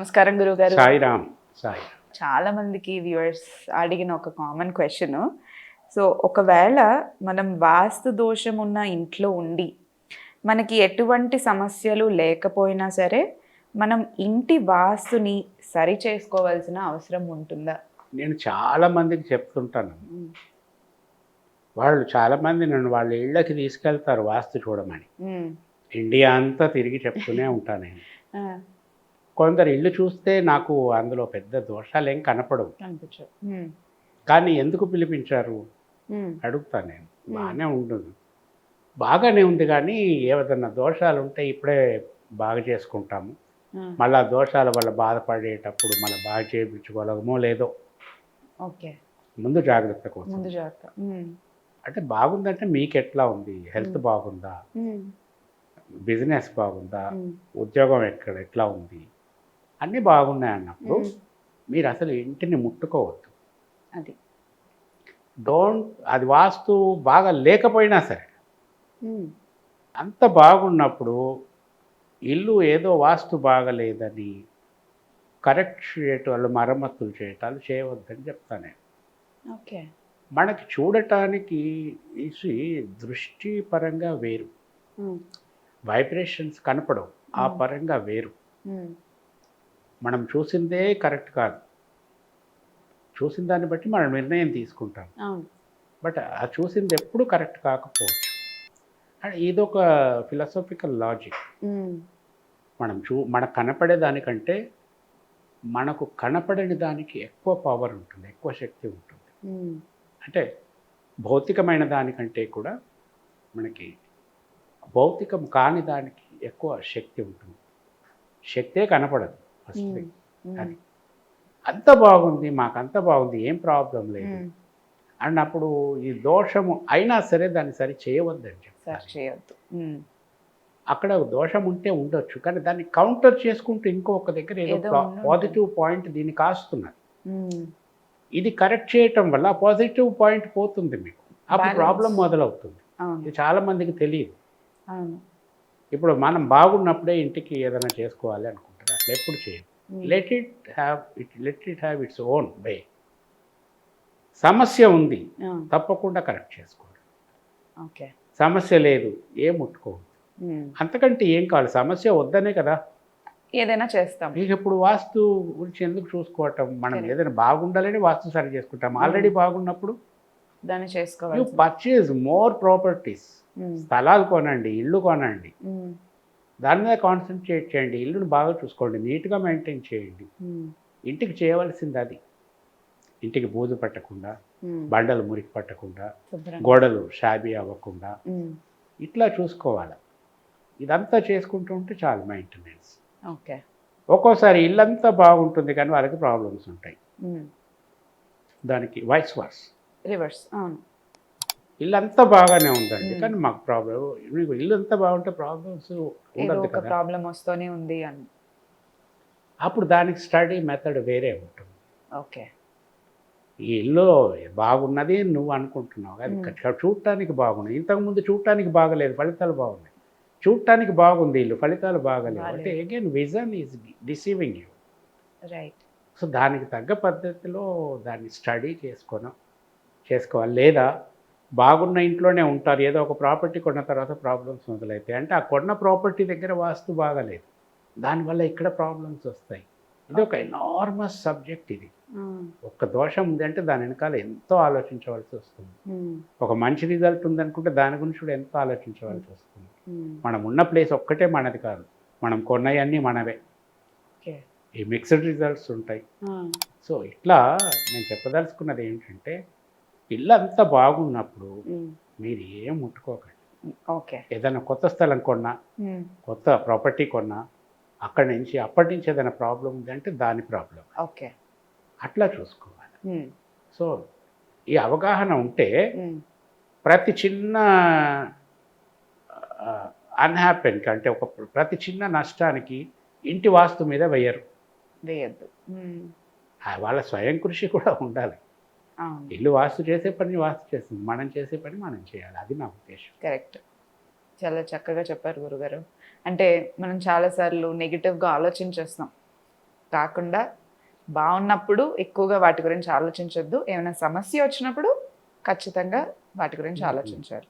నమస్కారం గురుగారు సాయిరామ్ సాయి చాలా మందికి వ్యూవర్స్ అడిగిన ఒక కామన్ క్వశ్చన్ సో ఒకవేళ మనం వాస్తు దోషం ఉన్న ఇంట్లో ఉండి మనకి ఎటువంటి సమస్యలు లేకపోయినా సరే మనం ఇంటి వాస్తుని సరి చేసుకోవాల్సిన అవసరం ఉంటుందా? నేను చాలా మందికి చెప్తుంటాను. వాళ్ళు చాలా మంది నన్ను వాళ్ళ ఇళ్ళకి తీసుకెళ్తారు వాస్తు చూడమని. ఇండియా అంతా తిరిగి చెప్తూనే ఉంటాను నేను. కొందరు ఇల్లు చూస్తే నాకు అందులో పెద్ద దోషాలు ఏం కనపడవు. కానీ ఎందుకు పిలిపించారు? మ్మ్. అడుగుతాను నేను. బాగానే ఉంటుంది. బాగానే ఉంది కానీ ఏదన్నా దోషాలు ఉంటే ఇప్పుడే బాగా చేసుకుంటాము. మళ్ళీ దోషాల వల్ల బాధపడేటప్పుడు మళ్ళీ బాగా చేయించుకోగలమో లేదో ఓకే. ముందు జాగ్రత్త కోసం. ముందు జాగ్రత్త. మ్మ్. అంటే బాగుందంటే మీకు ఎట్లా ఉంది? హెల్త్ బాగుందా. బిజినెస్ బాగుందా. ఉద్యోగం ఎక్కడ? ఎట్లా ఉంది? అన్నీ బాగున్నాయి అన్నప్పుడు. మీరు అసలు ఇంటిని ముట్టుకోవద్దు అది డోంట్ అది వాస్తు బాగా లేకపోయినా సరే. అంత బాగున్నప్పుడు ఇల్లు ఏదో వాస్తు బాగలేదని కరెక్ట్ చేయటాలు మరమ్మతులు చేయటాలు చేయవద్దని చెప్తాను నేను ఓకే మనకి చూడటానికి ఇది దృష్టి పరంగా వేరు. వైబ్రేషన్స్ కనపడవు ఆ. పరంగా వేరు. మనం చూసిందే కరెక్ట్ కాదు. చూసిన దాన్ని బట్టి మనం నిర్ణయం తీసుకుంటాం. బట్ ఆ చూసింది ఎప్పుడు కరెక్ట్ కాకపోవచ్చు. అండ్ ఇదొక ఫిలాసఫికల్ లాజిక్. మనం చూ మనకు కనపడే దానికంటే మనకు కనపడని దానికి ఎక్కువ పవర్ ఉంటుంది ఎక్కువ శక్తి ఉంటుంది. అంటే భౌతికమైన దానికంటే కూడా మనకి భౌతికం కాని దానికి ఎక్కువ శక్తి ఉంటుంది. శక్తే కనపడదు. ఫస్ట్. అది. అంత బాగుంది మాకు అంత బాగుంది ఏం ప్రాబ్లం లేదు. అన్నప్పుడు ఈ దోషము అయినా సరే దాన్ని సరి చేయవద్దని మ్మ్. అక్కడ దోషం ఉంటే ఉండొచ్చు కానీ దాన్ని కౌంటర్ చేసుకుంటూ ఇంకొక దగ్గర ఏదో పాజిటివ్ పాయింట్ దీన్ని కాస్తున్నది. మ్మ్. ఇది కరెక్ట్ చేయటం వల్ల పాజిటివ్ పాయింట్ పోతుంది మీకు. అప్పుడు. ప్రాబ్లం మొదలవుతుంది. ఇది చాలా మందికి తెలియదు. ఇప్పుడు మనం బాగున్నప్పుడే ఇంటికి ఏదైనా చేసుకోవాలి అనుకుంటారు అట్లా ఎప్పుడు మ్మ్. Let it have it let it have its own way సమస్య ఉంది. తప్పకుండా కరెక్ట్ చేసుకోండి ఓకే. సమస్య లేదు ఏం ముట్టుకోవద్దు. అంతకంటే ఏం కావాలి? సమస్య వద్దనే కదా. ఏదైనా చేస్తాం. మీకు ఇప్పుడు వాస్తు గురించి ఎందుకు చూసుకోవటం? మనం. ఏదైనా బాగుండాలని వాస్తు సరి చేసుకుంటాం. ఆల్రెడీ బాగున్నప్పుడు దాన్ని యూ చేసుకోవాలి పర్చేజ్ మోర్ ప్రాపర్టీస్ స్థలాలు కొనండి ఇల్లు కొనండి. దాని మీద కాన్సన్ట్రేట్ చేయండి. ఇల్లుని బాగా చూసుకోండి. నీట్గా మెయింటైన్ చేయండి. ఇంటికి చేయవలసింది అది. ఇంటికి బూజు పట్టకుండా బండలు మురికి పట్టకుండా గోడలు షాబీ అవ్వకుండా ఇట్లా చూసుకోవాలి. ఇదంతా చేసుకుంటూ ఉంటే చాలు మెయింటెనెన్స్ ఓకే. ఒక్కోసారి ఇల్లంతా బాగుంటుంది కానీ వాళ్ళకి ప్రాబ్లమ్స్ ఉంటాయి. దానికి వాస్ రివర్స్ అవును. ఇల్లంతా బాగానే ఉందండి. కానీ మాకు ప్రాబ్లం మీకు ఇల్లు అంతా బాగుంటే ప్రాబ్లమ్స్ ఉండదు కదా. ప్రాబ్లం వస్తూనే ఉంది అని. అప్పుడు దానికి స్టడీ మెథడ్ వేరే ఉంటుంది. ఓకే. ఈ ఇల్లు బాగున్నది నువ్వు అనుకుంటున్నావు అది. చూడటానికి బాగుంది ఇంతకుముందు చూడటానికి బాగలేదు. ఫలితాలు బాగున్నాయి. చూడటానికి బాగుంది ఇల్లు. ఫలితాలు బాగలేవు. బాలేదు. అంటే again vision is deceiving you right so దానికి తగ్గ పద్ధతిలో దాన్ని స్టడీ చేసుకోను చేసుకోవాలి లేదా? బాగున్న ఇంట్లోనే ఉంటారు. ఏదో ఒక ప్రాపర్టీ కొన్న తర్వాత ప్రాబ్లమ్స్ మొదలవుతాయి అంటే ఆ కొన్న ప్రాపర్టీ దగ్గర వాస్తు బాగలేదు. దానివల్ల ఇక్కడ ప్రాబ్లమ్స్ వస్తాయి. ఇది ఒక ఎనార్మస్ సబ్జెక్ట్ ఇది. ఒక్క దోషం ఉంది అంటే దాని వెనకాల ఎంతో ఆలోచించవలసి వస్తుంది. ఒక మంచి రిజల్ట్ ఉందనుకుంటే దాని గురించి కూడా ఎంతో ఆలోచించవలసి వస్తుంది. మనం ఉన్న ప్లేస్ ఒక్కటే మనది కాదు. మనం కొన్నవన్నీ మనవే. ఈ మిక్స్డ్ రిజల్ట్స్ ఉంటాయి. సో ఇట్లా నేను చెప్పదలుచుకున్నది ఏంటంటే ఇల్లు అంతా బాగున్నప్పుడు మీరు ఏం ముట్టుకోకండి. ఓకే. ఏదైనా కొత్త స్థలం కొన్నా కొత్త ప్రాపర్టీ కొన్నా అక్కడి నుంచి అప్పటి నుంచి ఏదైనా ప్రాబ్లం ఉంది అంటే దాని ప్రాబ్లం. ఓకే. అట్లా చూసుకోవాలి. సో ఈ అవగాహన ఉంటే ప్రతి చిన్న అన్హ్యాపెన్కి అంటే ఒక ప్రతి చిన్న నష్టానికి ఇంటి వాస్తు మీద వేయరు. వేయద్దు. వాళ్ళ స్వయం కృషి కూడా ఉండాలి. ఇల్లు వాస్తు చేసే పని వాస్తు చేస్తుంది. మనం చేసే పని మనం చేయాలి. అది నా ఉద్దేశం. కరెక్ట్. చాలా చక్కగా చెప్పారు గురుగారు. అంటే మనం చాలాసార్లు నెగిటివ్గా ఆలోచించేస్తాం. కాకుండా బాగున్నప్పుడు ఎక్కువగా వాటి గురించి ఆలోచించొద్దు. ఏమైనా సమస్య వచ్చినప్పుడు ఖచ్చితంగా వాటి గురించి ఆలోచించాలి.